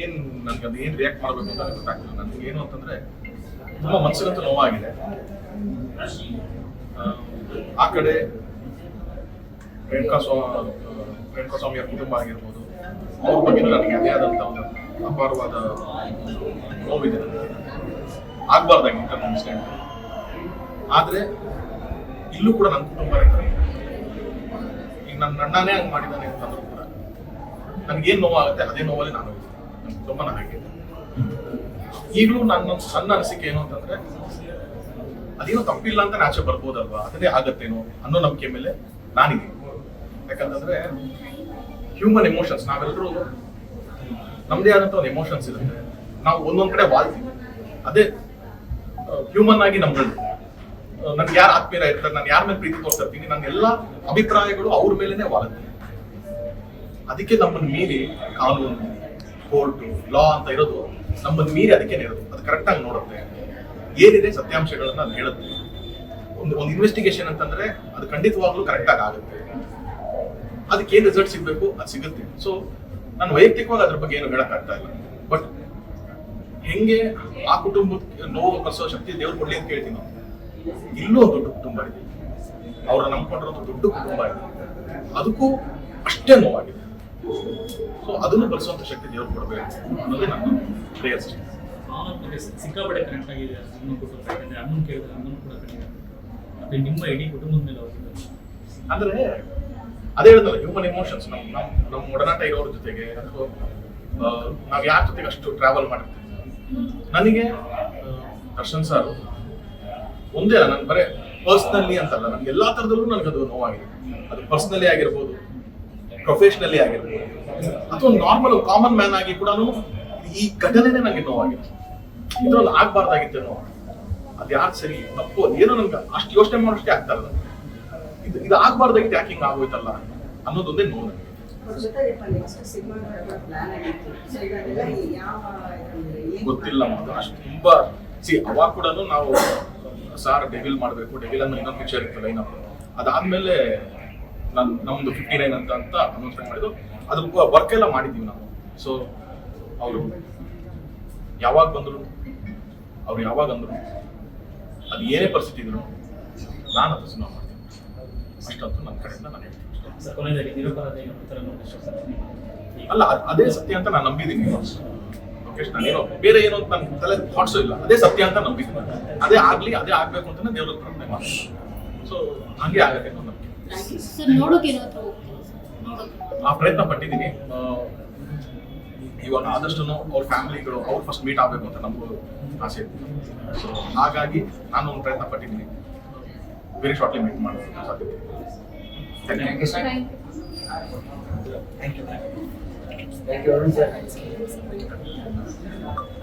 ಏನ್ ನನ್ಗೆ ಅದು ಏನ್ ರಿಯಾಕ್ಟ್ ಮಾಡಬೇಕು ಅಂತ ಗೊತ್ತಾಗ್ತಿಲ್ಲ. ನನಗೆ ಏನು ಅಂತಂದ್ರೆ ತುಂಬಾ ಮನಸ್ಸಿಗಂತೂ ನೋವಾಗಿದೆ. ಆ, ಕಡೆ ರೇಣುಕಾ ಸ್ವಾಮಿ ರೇಣುಕಾ ಸ್ವಾಮಿಯ ಕುಟುಂಬ ಆಗಿರ್ಬೋದು. ಅವ್ರ ಬಗ್ಗೆ ನನಗೆ ಅದೇ ಆದಂತ ಒಂದು ಅಪಾರವಾದ ನೋವಿದೆ ನನಗೆ. ಆಗ್ಬಾರ್ದಾಗಿತ್ತು ನನ್ನ ಇನ್ಸಿಡೆಂಟ್ ಆದ್ರೆ ಇಲ್ಲೂ ಕೂಡ ನನ್ನ ಕುಟುಂಬ ಈಗ ನನ್ನ ಅಣ್ಣನೇ ಹಂಗೆ ಮಾಡಿದ್ದಾನೆ ಅಂತಂದ್ರೂ ಕೂಡ ನನಗೇನು ನೋವಾಗುತ್ತೆ ಅದೇ ನೋವಲ್ಲಿ ನಾನು ಇದ್ದೀನಿ. ಹಾಗೆ ಈಗಲೂ ನನ್ನ ನನ್ನ ಅನಿಸಿಕೆ ಏನು ಅಂತಂದ್ರೆ, ಅದೇನೋ ತಪ್ಪಿಲ್ಲ ಅಂತ ಆಚೆ ಬರ್ಬೋದಲ್ವಾ? ಅದನ್ನೇ ಆಗತ್ತೇನೋ ಅನ್ನೋ ನಂಬಿಕೆ ಮೇಲೆ ನಾನಿದೆ ಯಾಕಂತಂದ್ರೆ ಹ್ಯೂಮನ್ ಎಮೋಷನ್ಸ್ ನಾವೆಲ್ಲರೂ ನಮ್ದೇ ಆದಂತ ಒಂದು ಎಮೋಷನ್ಸ್ ಇರುತ್ತೆ. ನಾವು ಒಂದೊಂದ್ ಕಡೆ ವಾಲ್ತೀವಿ. ಅದೇ ಹ್ಯೂಮನ್ ಆಗಿ ನಮ್ಗಳು ನನ್ಗೆ ಯಾರು ಆತ್ಮೀಯರ ಇರ್ತಾರೆ, ನಾನು ಯಾರ ಮೇಲೆ ಪ್ರೀತಿ ತೋರ್ತಾ ಇರ್ತೀನಿ ನನ್ನ ಎಲ್ಲ ಅಭಿಪ್ರಾಯಗಳು ಅವ್ರ ಮೇಲೆನೆ ವಾಲುತ್ತೆ. ಅದಕ್ಕೆ ನಮ್ಮನ್ನ ಮೀರಿ ಕಾನೂನು ಕೋರ್ಟು ಲಾ ಅಂತ ಇರೋದು ನಮ್ಮನ್ನು ಮೀರಿ ಅದಕ್ಕೆ ಇರೋದು ಅದು ಕರೆಕ್ಟಾಗಿ ನೋಡುತ್ತೆ. ಏನಿದೆ ಸತ್ಯಾಂಶಗಳನ್ನ ಅದು ಹೇಳುತ್ತೆ ಒಂದು ಒಂದು ಇನ್ವೆಸ್ಟಿಗೇಷನ್ ಅಂತಂದ್ರೆ ಅದು ಖಂಡಿತವಾಗ್ಲೂ ಕರೆಕ್ಟಾಗಿ ಆಗುತ್ತೆ. ಅದಕ್ಕೆ ಏನು ರಿಸಲ್ಟ್ ಸಿಗಬೇಕು? ಅದು ಸಿಗುತ್ತೆ. ಸೊ ನಾನು ವೈಯಕ್ತಿಕವಾಗಿ ಅದ್ರ ಬಗ್ಗೆ ಏನು ಹೇಳಕ್ ಆಗ್ತಾ ಇಲ್ಲ. ಬಟ್ ಹೆಂಗೆ ಆ ಕುಟುಂಬಕ್ಕೆ ನೋವು ಕಲಿಸೋ ಶಕ್ತಿ ದೇವ್ರು ಕೊಡ್ಲಿ ಅಂತ ಕೇಳ್ತೀನಿ ನಾವು ಇಲ್ಲೂ ದೊಡ್ಡ ಕುಟುಂಬ ಇದೆ. ಅವ್ರ ನಂಬ್ಕೊಂಡಿರೋ ದೊಡ್ಡ ಕುಟುಂಬ ಇದೆ. ಅದಕ್ಕೂ ಅಷ್ಟೇ ನೋವಾಗಿದೆ. ಸೊ ಅದನ್ನು ಬಳಸುವಂತ ಶಕ್ತಿ ದೇವ್ರು ಕೊಡಬೇಕು ಅನ್ನೋದು ನನ್ನ ಪ್ರೇಯರ್ ಅಷ್ಟೇ. ಅವನ ಬಗ್ಗೆ ಸಿಕ್ಕಾಪಟ್ಟೆ ಕನೆಕ್ಟ್ ಆಗಿದೆ ಅಮ್ಮನ ಕುಟುಂಬ ಯಾಕಂದ್ರೆ ಅಮ್ಮನ ಕೇಳಿದ್ರೆ ಅಮ್ಮನ ಕೂಡ ಕನೆಕ್ಟ್ ಮತ್ತೆ ನಿಮ್ಮ ಇಡೀ ಕುಟುಂಬದ ಮೇಲೆ ಅವ್ರಿಗೆ ಅಂದ್ರೆ ಅದೇ ಹೇಳ್ತಾರೆ ಹ್ಯೂಮನ್ ಎಮೋಷನ್ಸ್ ನಮ್ ನಮ್ಮ ನಮ್ಮ ಒಡನಾಟ ಇರೋರ ಜೊತೆಗೆ ಅಥವಾ ನಾವು ಯಾರ ಜೊತೆಗೆ ಅಷ್ಟು ಟ್ರಾವೆಲ್ ಮಾಡಿರ್ತೀವಿ ನನಗೆ ದರ್ಶನ್ ಸರ್ ಒಂದೇ ಅಲ್ಲ ನನ್ ಬರೇ ಪರ್ಸ್ನಲಿ ಅಂತಲ್ಲ ನನ್ಗೆ ಎಲ್ಲಾ ತರದಲ್ಲೂ ನನಗೆ ಅದು ನೋವಾಗಿದೆ. ಅದು ಪರ್ಸ್ನಲಿ ಆಗಿರ್ಬೋದು ಪ್ರೊಫೆಷನಲಿ ಆಗಿರ್ಬೋದು. ಅಥವಾ ನಾರ್ಮಲ್ ಕಾಮನ್ ಮ್ಯಾನ್ ಆಗಿ ಕೂಡ ಈ ಘಟನೆನೇ ನನಗೆ ನೋವಾಗಿತ್ತು ಇದ್ರಲ್ಲಿ ಆಗ್ಬಾರ್ದಾಗಿತ್ತೇನೋ ಅದು ಯಾರು ಸರಿ, ತಪ್ಪು ಏನೋ ನನ್ಗೆ ಅಷ್ಟು ಯೋಚನೆ ಮಾಡೋಷ್ಟೇ ಆಗ್ತಾ ಇಲ್ಲ. ಇದು ಇದು ಆಗ್ಬಾರ್ದಾಗಿತ್ತು ಯಾಕೆ ಹಿಂಗೆ ಆಗೋಯ್ತಲ್ಲ ಅನ್ನೋದೊಂದೇ ನೋವು. ನನಗೆ ಗೊತ್ತಿಲ್ಲ ಅಷ್ಟು ತುಂಬಾ, ಸಿ, ಅವಾಗ ಕೂಡ ನಾವು, ಸಾರ್ ಡೆವಿಲ್ ಮಾಡಬೇಕು ಡೆವಿಲ್ ಅನ್ನೋ ಇನ್ನೊಂದು ಪಿಕ್ಚರ್ ಇತ್ತು ಇನ್ನೊಂದು. ಅದಾದ್ಮೇಲೆ ನನ್ ನಮ್ಮದು ಫಿಫ್ಟಿ ನೈನ್ ಅಂತ ಅಂತ ಅನೌನ್ಸ್ಮೆಂಟ್ ಮಾಡಿದ್ದು. ಅದು ವರ್ಕ್ ಎಲ್ಲ ಮಾಡಿದ್ದೀವಿ ನಾವು. ಸೊ ಅವರು ಯಾವಾಗ ಬಂದರು? ಅವ್ರು ಯಾವಾಗ ಅಂದರು? ಅದು ಏನೇ ಪರಿಸ್ಥಿತಿ ಇದ್ರು ನಾನು ಅದು ಸಿನಿಮಾ ಮಾಡ್ತೀನಿ. ಅಷ್ಟಂತೂ ನನ್ನ ಕಡೆಯಿಂದ ನಾನು ಹೇಳ್ತೀನಿ. ಅಲ್ಲ ಅದೇ ಸತ್ಯ ಅಂತ ನಾನು ನಂಬಿದ್ದೀನಿ. ಲೋಕೇಶ್ ನಾನೇನೋ ಬೇರೆ ಏನೋ ಅಂತ ನನ್ನ ತಲೆ ಥಾಟ್ಸು ಇಲ್ಲ. ಅದೇ ಸತ್ಯ ಅಂತ ನಂಬಿದ್ದೀನಿ. ಅದೇ ಆಗಲಿ ಅದೇ ಆಗಬೇಕು ಅಂತ ದೇವ್ರ ಪ್ರಾರ್ಥನೆ ಮಾಡಿ ಸೊ ಹಂಗೆ ಆಗತ್ತೆ ಅನ್ನೋ ನಂಬಿಕೆ. ಸರ್ ಆ ಪ್ರಯತ್ನ ಪಟ್ಟಿದ್ದೀನಿ. ಇವಾಗ ಆದಷ್ಟು ಅವ್ರ ಫ್ಯಾಮಿಲಿಗಳು ಅವ್ರು ಫಸ್ಟ್ ಮೀಟ್ ಆಗಬೇಕು ಅಂತ ನಮಗೂ ಆಸೆ ಇತ್ತು ಸೊ ಹಾಗಾಗಿ ನಾನು ಒಂದು ಪ್ರಯತ್ನ ಪಟ್ಟಿದ್ದೀನಿ. ವೆರಿ ಶಾರ್ಟ್ಲಿ ಮೀಟ್ ಮಾಡೋದು ಸಾಧ್ಯತೆ thank you thank you thank you.